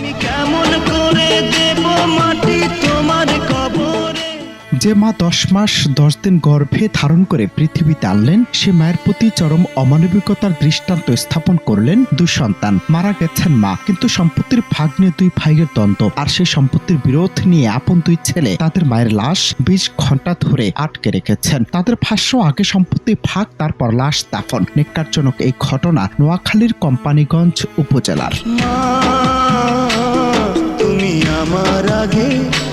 আমি কেমন করে দেব মাটি তোমার কবরে? যে মা দশ মাস দশ দিন গর্ভে ধারণ করে পৃথিবীতে আনলেন সে মায়ের প্রতি চরম অমানবিকতার দৃষ্টান্ত স্থাপন করলেন দুই সন্তান। মারা গেছেন মা কিন্তু সম্পত্তির ভাগ নিয়ে দুই ভাইয়ের দ্বন্দ্ব। আর সেই সম্পত্তির বিরোধ নিয়ে আপন দুই ছেলে তাদের মায়ের লাশ বিশ ঘণ্টা ধরে আটকে রেখেছেন। তাদের ভাষ্য আগে সম্পত্তি ভাগ তারপর লাশ দাফন। নিকারজনক এই ঘটনা নোয়াখালীর কোম্পানিগঞ্জ উপজেলার। মা তুমি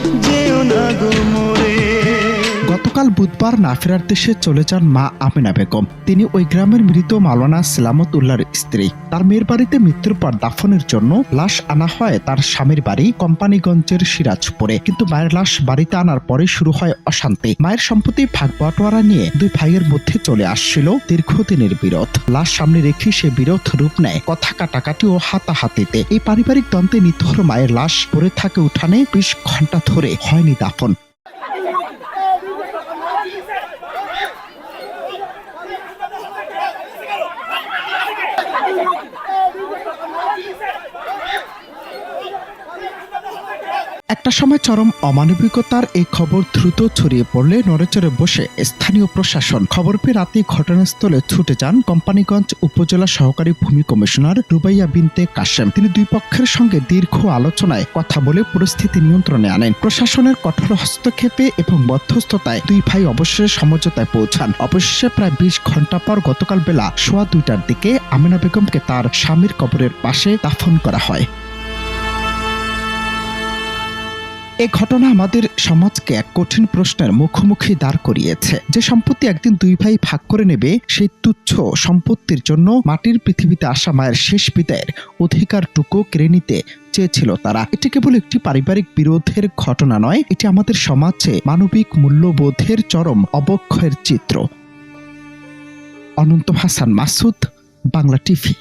গতকাল বুধবার না ফেরার দেশে চলে যান মা আমিনা বেগম। তিনি ওই গ্রামের মৃত মাওলানা সালামত উল্লাহর স্ত্রী। তার মেয়ের বাড়িতে মৃত্যুর পর দাফনের জন্য লাশ আনা হয় তার স্বামীর বাড়ি কোম্পানিগঞ্জের সিরাজপুরে। কিন্তু মায়ের লাশ বাড়িতে আনার পরে শুরু হয় অশান্তি। মায়ের সম্পত্তি ভাগ বাটোয়ারা নিয়ে দুই ভাইয়ের মধ্যে চলে আসছিল দীর্ঘদিনের বিরোধ। লাশ সামনে রেখে সে বিরোধ রূপ নেয় কথা কাটাকাটি ও হাতাহাতিতে। এই পারিবারিক দ্বন্দ্বে নিথর মায়ের লাশ পড়ে থাকে উঠানে বিশ ঘণ্টা ধরে। হয়নি দাফন। একটা সময় চরম অমানবিকতার এই খবর দ্রুত ছড়িয়ে পড়লে নড়েচড়ে বসে স্থানীয় প্রশাসন খবর পেয়ে রাতে ঘটনাস্থলে ছুটে যান কোম্পানিগঞ্জ উপজেলা সহকারী ভূমি কমিশনার রুবাইয়া বিনতে কাশেম। তিনি দুই পক্ষের সঙ্গে দীর্ঘ আলোচনায় কথা বলে পরিস্থিতি নিয়ন্ত্রণে আনেন। প্রশাসনের কঠোর হস্তক্ষেপে এবং মধ্যস্থতায় দুই ভাই অবশেষে সমঝোতায় পৌঁছান। অবশেষে প্রায় বিশ ঘণ্টা পর গতকাল বেলা সোয়া দুইটার দিকে আমিনা বেগমকে তার স্বামীর কবরের পাশে দাফন করা হয়। এ ঘটনা আমাদের সমাজকে এক কঠিন প্রশ্নের মুখোমুখি দাঁড় করিয়েছে। যে সম্পত্তি একদিন দুই ভাই ভাগ করে নেবে, সেই তুচ্ছ সম্পত্তির জন্য মাটির পৃথিবীতে আসা মায়ের শেষ বিদায়ের অধিকারটুকু কেড়ে নিতে চেয়েছিল তারা। এটি কেবল একটি পারিবারিক বিরোধের ঘটনা নয়, এটি আমাদের সমাজে মানবিক মূল্যবোধের চরম অবক্ষয়ের চিত্র। অনন্ত হাসান মাসুদ, বাংলা টিভি।